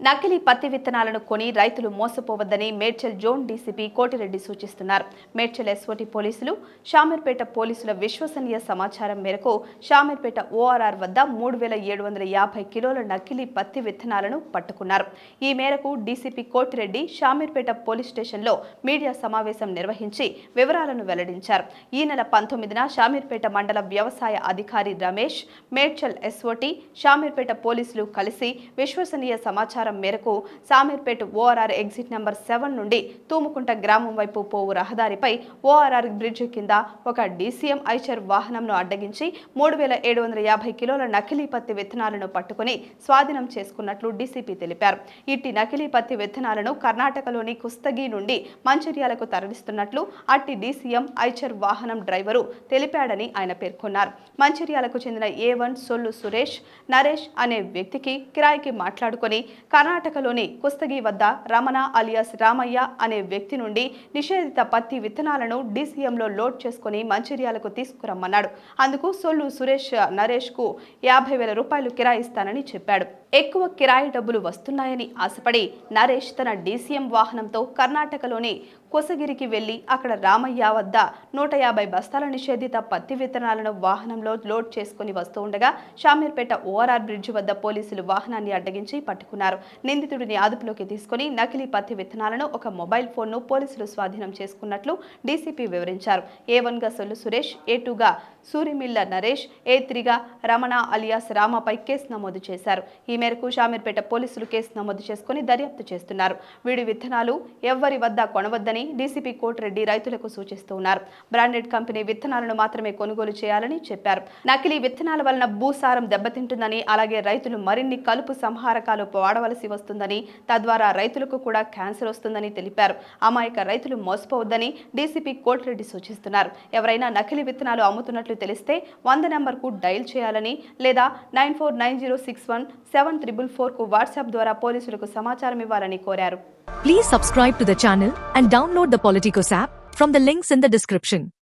నకిలీ పత్తి విత్తనాలను కొని రైతులు మోసపోవద్దని మేడ్చల్ జోన్ డీసీపీ కోటిరెడ్డి సూచిస్తున్నారు. మేడ్చల్ ఎస్ఓటి పోలీసులు షామీర్పేట పోలీసుల విశ్వసనీయ సమాచారం మేరకు షామీర్పేట ఓఆర్ఆర్ వద్ద మూడు వేల ఏడు వందల యాభై కిలోల నకిలీ పత్తి విత్తనాలను పట్టుకున్నారు. ఈ మేరకు డీసీపీ కోటిరెడ్డి షామీర్పేట పోలీస్ స్టేషన్లో మీడియా సమావేశం నిర్వహించి వివరాలను వెల్లడించారు. ఈ నెల పంతొమ్మిదిన షామీర్పేట మండల వ్యవసాయ అధికారి రమేష్ మేడ్చల్ ఎస్ఓటి షామీర్పేట పోలీసులు కలిసి విశ్వసనీయ సమాచారం మేరకు Shamirpet ORR exit number seven నుండి తూముకుంట గ్రామం వైపు పోవు రహదారిపై ఓఆర్ఆర్ బ్రిడ్జ్ కింద ఒక డీసీఎం ఐచర్ వాహనంను అడ్డగించి మూడు వేల ఏడు వందల యాభై కిలోల నకిలీ పత్తి విత్తనాలను పట్టుకుని స్వాధీనం చేసుకున్నట్లు డీసీపీ తెలిపారు. ఇట్టి నకిలీ పత్తి విత్తనాలను కర్ణాటకలోని కుస్తగి నుండి మంచిర్యాలకు తరలిస్తున్నట్లు అట్టి డీసీఎం ఐచర్ వాహనం డ్రైవరు తెలిపాడని ఆయన పేర్కొన్నారు. మంచిర్యాలకు చెందిన ఏ వన్ సొల్లు సురేష్ నరేష్ అనే వ్యక్తికి కిరాయికి మాట్లాడుకొని కర్ణాటకలోని కుస్తగి వద్ద రమణ అలియాస్ రామయ్య అనే వ్యక్తి నుండి నిషేధిత పత్తి విత్తనాలను డీసీఎంలో లోడ్ చేసుకుని మంచిర్యాలకు తీసుకురమ్మన్నాడు. అందుకు సొల్లు సురేష్ నరేష్కు యాభై వేల రూపాయలు కిరాయిస్తానని చెప్పాడు. ఎక్కువ కిరాయి డబ్బులు వస్తున్నాయని ఆశపడి నరేష్ తన డీసీఎం వాహనంతో కర్ణాటకలోని కొసగిరికి వెళ్ళి అక్కడ రామయ్య వద్ద నూట యాభై బస్తాల నిషేధిత పత్తి విత్తనాలను వాహనంలో లోడ్ చేసుకుని వస్తూ ఉండగా షామీర్పేట ఓఆర్ఆర్ బ్రిడ్జ్ వద్ద పోలీసులు వాహనాన్ని అడ్డగించి పట్టుకున్నారు. నిందితుడిని అదుపులోకి తీసుకుని నకిలీ పత్తి విత్తనాలను ఒక మొబైల్ ఫోన్ను పోలీసులు స్వాధీనం చేసుకున్నట్లు డీసీపీ వివరించారు. ఏ వన్గా సొల్లు సురేష్ ఏ టూగా సూరిమిల్ల నరేష్ ఏ త్రిగా రమణ అలియాస్ రామపై కేసు నమోదు చేశారు. ఈ మేరకు షామీర్పేట పోలీసులు కేసు నమోదు చేసుకుని దర్యాప్తు చేస్తున్నారు. వీడి విత్తనాలు ఎవ్వరి వద్ద కొనవద్దని డీసీపీ కోటిరెడ్డి రైతులకు సూచిస్తూ ఉన్నారు. బ్రాండెడ్ కంపెనీ విత్తనాలను మాత్రమే కొనుగోలు చేయాలని చెప్పారు. నకిలీ విత్తనాల వలన భూసారం దెబ్బతింటుందని అలాగే రైతులు మరిన్ని కలుపు సంహారకాలు వాడవలసి వస్తుందని తద్వారా రైతులకు కూడా క్యాన్సర్ వస్తుందని తెలిపారు. అమాయక రైతులు మోసపోవద్దని డీసీపీ కోటిరెడ్డి సూచిస్తున్నారు. ఎవరైనా నకిలీ విత్తనాలు అమ్ముతున్నట్లు తెలిస్తే వంద నెంబర్కు డైల్ చేయాలని లేదా nine four nine zero six one seven triple ఫోర్కు వాట్సాప్ ద్వారా పోలీసులకు సమాచారం ఇవ్వాలని కోరారు. Please subscribe to the channel and download the Politicos app from the links in the description